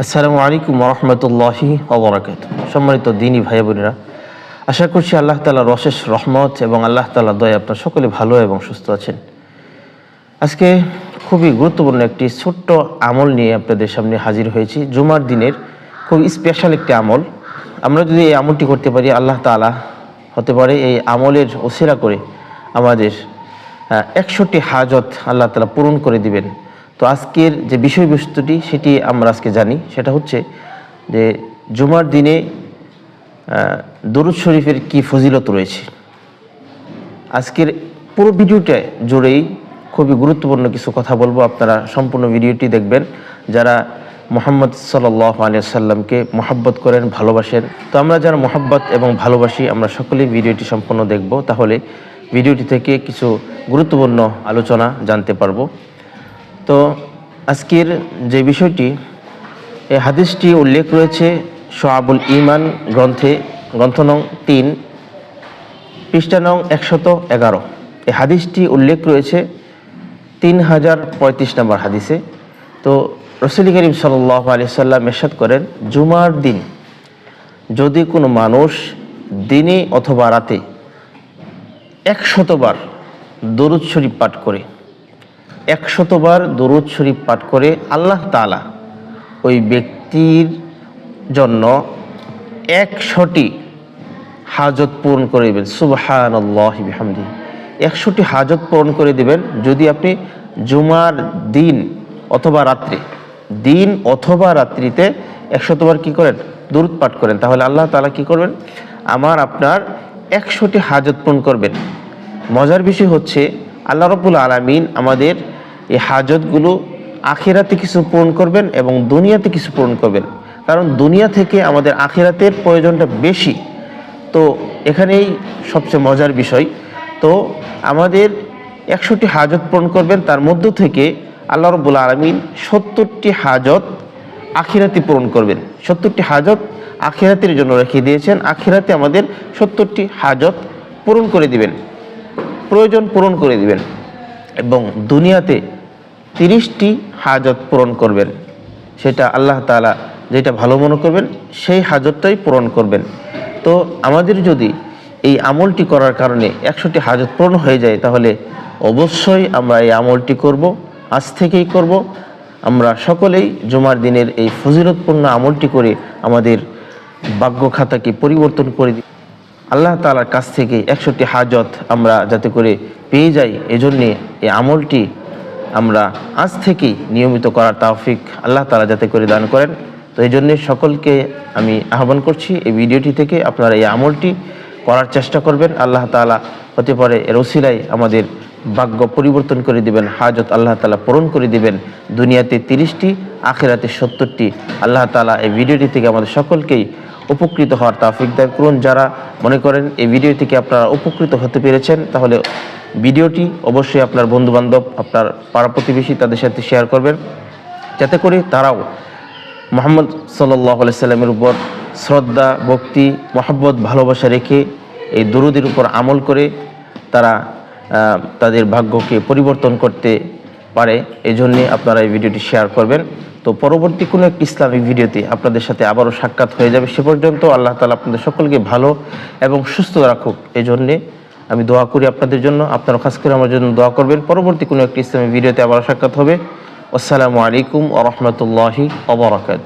আসসালামু আলাইকুম রহমতুল্লাহি অবরাকাত সম্মানিত দিনী ভাই বোনেরা, আশা করছি আল্লাহ তালা অশেষ রহমত এবং আল্লাহ তালা দয়া আপনার সকলে ভালো এবং সুস্থ আছেন। আজকে খুবই গুরুত্বপূর্ণ একটি ছোট্ট আমল নিয়ে আপনাদের সামনে হাজির হয়েছি। জুমার দিনের খুব স্পেশাল একটি আমল। আমরা যদি এই আমলটি করতে পারি, আল্লাহ তালা হতে পারে এই আমলের ওসিরা করে আমাদের একশোটি হাজত আল্লাহ তালা পূরণ করে দিবেন। তো আজকের যে বিষয়বস্তুটি, সেটি আমরা আজকে জানি। সেটা হচ্ছে যে জুমার দিনে দরুদ শরীফের কি ফজিলত রয়েছে। আজকের পুরো ভিডিওটা জুড়েই খুবই গুরুত্বপূর্ণ কিছু কথা বলব। আপনারা সম্পূর্ণ ভিডিওটি দেখবেন। যারা মোহাম্মদ সাল্লাহ আলিয়া সাল্লামকে মহাব্বত করেন, ভালোবাসেন, তো আমরা যারা মহাব্বত এবং ভালোবাসি, আমরা সকলেই ভিডিওটি সম্পূর্ণ দেখব। তাহলে ভিডিওটি থেকে কিছু গুরুত্বপূর্ণ আলোচনা জানতে পারব। তো আজকের যে বিষয়টি এই হাদিসটি উল্লেখ রয়েছে সোয়াবুল ইমান গ্রন্থে, গ্রন্থ নং তিন, পৃষ্ঠা নং একশত এগারো। এই হাদিসটি উল্লেখ রয়েছে তিন হাজার পঁয়ত্রিশ নম্বর হাদিসে। তো রসুল করিম সাল্লাহ আলি সাল্লাম এরশাদ করেন, জুমার দিন যদি কোনো মানুষ দিনে অথবা রাতে একশতবার দরুদ শরীফ পাঠ করে একশতবার দরুদ শরীফ পাঠ করে আল্লাহ তালা ওই ব্যক্তির জন্য একশোটি হাজত পূরণ করে দেবেন। সুবহান আল্লাহ বিহামদি। একশোটি হাজত পূরণ করে দেবেন। যদি আপনি জুমার দিন অথবা রাত্রি, দিন অথবা রাত্রিতে একশতবার কি করেন? দূরত পাঠ করেন। তাহলে আল্লাহ তালা কি করবেন? আমার, আপনার একশোটি হাজত পূরণ করবেন। মজার বিষয় হচ্ছে, আল্লাহ রবুল আলমিন আমাদের এই হাজতগুলো আখিরাতে কিছু পূরণ করবেন এবং দুনিয়াতে কিছু পূরণ করবেন। কারণ দুনিয়া থেকে আমাদের আখিরাতের প্রয়োজনটা বেশি। তো এখানেই সবচেয়ে মজার বিষয়। তো আমাদের একশোটি হাজত পূরণ করবেন, তার মধ্য থেকে আল্লাহ রবুল আলমিন সত্তরটি হাজত আখিরাতি পূরণ করবেন। সত্তরটি হাজত আখিরাতের জন্য রেখে দিয়েছেন। আখিরাতে আমাদের সত্তরটি হাজত পূরণ করে দিবেন। প্রয়োজন পূরণ করে দিবেন। এবং দুনিয়াতে তিরিশটি হাজত পূরণ করবেন। সেটা আল্লাহ তালা যেটা ভালো মনে করবেন, সেই হাজতটাই পূরণ করবেন। তো আমাদের যদি এই আমলটি করার কারণে একশোটি হাজত পূরণ হয়ে যায়, তাহলে অবশ্যই আমরা এই আমলটি করব, আজ থেকেই করব। আমরা সকলেই জুমার দিনের এই ফজিলতপূর্ণ আমলটি করে আমাদের ভাগ্য খাতাকে পরিবর্তন করে দিই। আল্লাহ তালার কাছ থেকে একশোটি হাজত আমরা যাতে করে পেয়ে যাই, এজন্যে এই আমলটি আমরা আজ থেকেই নিয়মিত করার তাওফিক আল্লাহ তালা যাতে করে দান করেন। তো এই জন্যে সকলকে আমি আহ্বান করছি, এই ভিডিওটি থেকে আপনারা এই আমলটি করার চেষ্টা করবেন। আল্লাহ তালা হতে পারে এর ওসিলাই আমাদের ভাগ্য পরিবর্তন করে দিবেন, হাজত আল্লাহ তালা পূরণ করে দিবেন। দুনিয়াতে তিরিশটি, আখেরাতে সত্তরটি। আল্লাহ তালা এই ভিডিওটি থেকে আমাদের সকলকেই উপকৃত হওয়ার তাফিক দান করুন। যারা মনে করেন এই ভিডিও থেকে আপনারা উপকৃত হতে পেরেছেন, তাহলে ভিডিওটি অবশ্যই আপনার বন্ধুবান্ধব, আপনার পাড়া প্রতিবেশী তাদের সাথে শেয়ার করবেন। যাতে করে তারাও মোহাম্মদ সাল্লাহ সাল্লামের উপর শ্রদ্ধা, ভক্তি, মহাব্বত, ভালোবাসা রেখে এই দুরুদের উপর আমল করে তারা তাদের ভাগ্যকে পরিবর্তন করতে পারে এই জন্যে আপনারা এই ভিডিওটি শেয়ার করবেন। তো পরবর্তী কোনো একটি ইসলামিক ভিডিওতে আপনাদের সাথে আবারও সাক্ষাৎ হয়ে যাবে সে পর্যন্ত আল্লাহ তালা আপনাদের সকলকে ভালো এবং সুস্থ রাখুক। এই জন্যে আমি দোয়া করি আপনাদের জন্য। আপনারা খাস করে আমার জন্য দোয়া করবেন। পরবর্তী কোনো একটি ইসলামিক ভিডিওতে আবারও সাক্ষাৎ হবে। আসসালামু আলাইকুম আ রহমতুল্লাহি অবরাকাত